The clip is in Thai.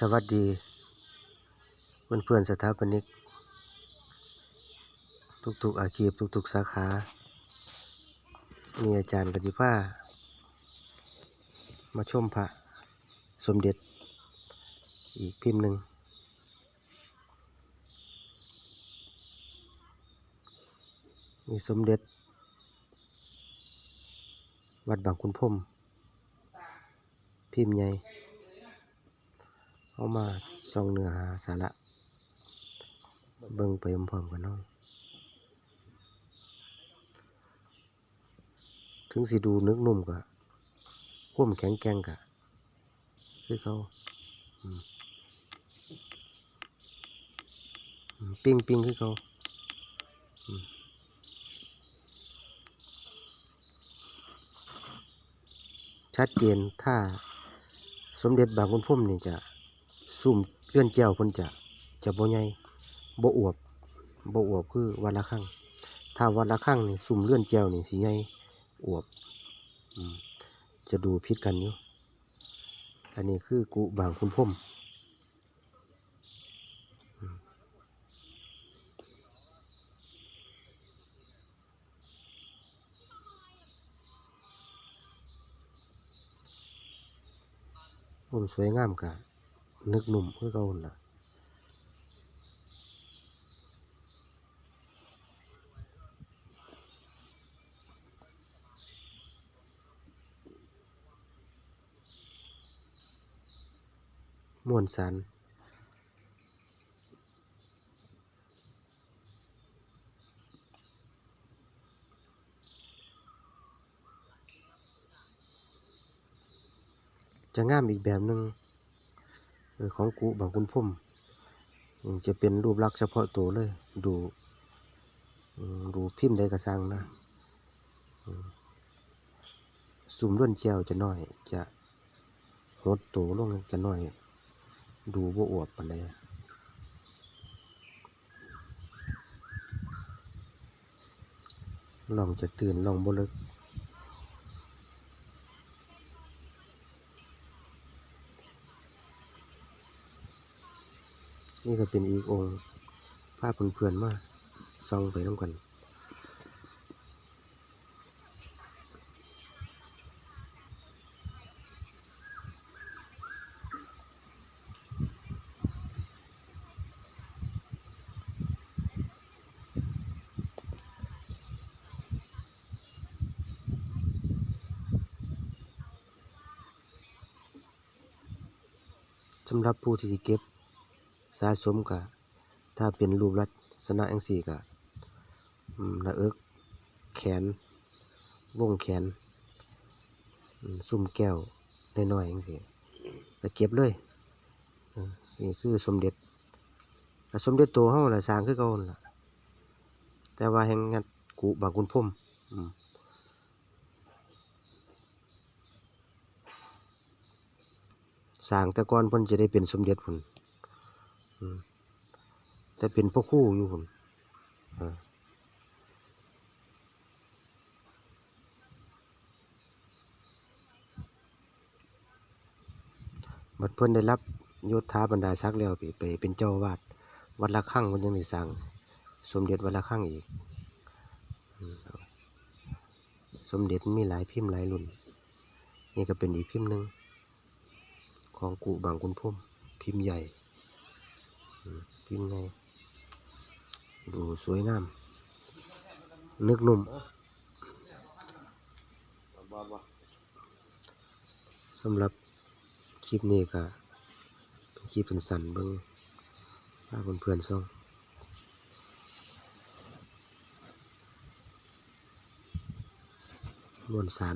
สวัสดีเพื่อนเพื่อนๆสถาปนิก ทุกๆอาชีพทุกๆสาขานี่อาจารย์กติภามาชมพระสมเด็จ อีกพิมพ์หนึ่งนี่สมเด็จ วัดบางคุณพมพิมพ์ใหญ่ เอามาส่องเนื้อหาสาระเบิ่งไปพร้อมๆกันเนาะถึงสิดูนึกนุ่มกะข่มแข็งแกร่งกะคือเขาปิ้งปิ้งคือเขาชัดเจนถ้าสมเด็จบางคุณพุ่มนี่จะ ซุ่มเลื่อนแก้วเพิ่นจะจะบ่ใหญ่บ่อวบบ่อวบคือวันละครั้งถ้าวันละครั้งนี่ซุ่มเลื่อนแก้วนี่สิใหญ่อวบอืมจะดูพิษกันอยู่อันนี้คือกุบางคุณพ่มอืมพุ่มสวยงามกะ นึกหนุ่มคือเก่าหั่นล่ะมวลสารจะงามอีกแบบหนึ่ง ของกูบางคุณพุ่มจะเป็นรูปลักษณ์เฉพาะตัวเลย ดูดูพิมพ์ใดกระสังนะอืมสุ่มล้วนเจียวจะน้อย จะหดโตลงจะน้อย ดูบ่อวบปานใดลองจะตื่นลองบลิก นี่ก็เป็นอีกองค์ภาพเพื่อนๆมาส่องไปน้ำกันสำหรับผู้ที่เก็บะสมกะถ้าเป็นรูปลักษณะอังสี่กะอืมระเอิกแขนวงแขนซุ่มแก้วน้อยๆอังสี่ไปเก็บเลยนี่คือสมเด็จแต่สมเด็จโตเฮาละสร้างคือเก่าหั่นล่ะ แต่ว่าแห่งงัดกุบางคุณพรหมสร้างแต่ก่อนเพิ่นจะได้เป็นสมเด็จพุ่น แต่เป็นพ่อคู่อยู่ผมบัดเพิ่อนได้รับยศถาบรรดาศักดิ์แล้วไปไปเป็นเจ้าวาดวัดละฆังเพิ่นยังได้สร้างสมเด็จวัดละฆังอีก สมเด็จมีหลายพิมพ์หลายรุ่น นี่ก็เป็นอีกพิมพ์หนึ่งของกุบางคุณพุ่มพิมพ์ใหญ่ พิมพ์ไงดูสวยงามนึกนุ่มสำหรับคลิปนี้ก็เป็นคลิปเป็นสันๆเบิ้งพาเพื่อนๆซ่องมวลสา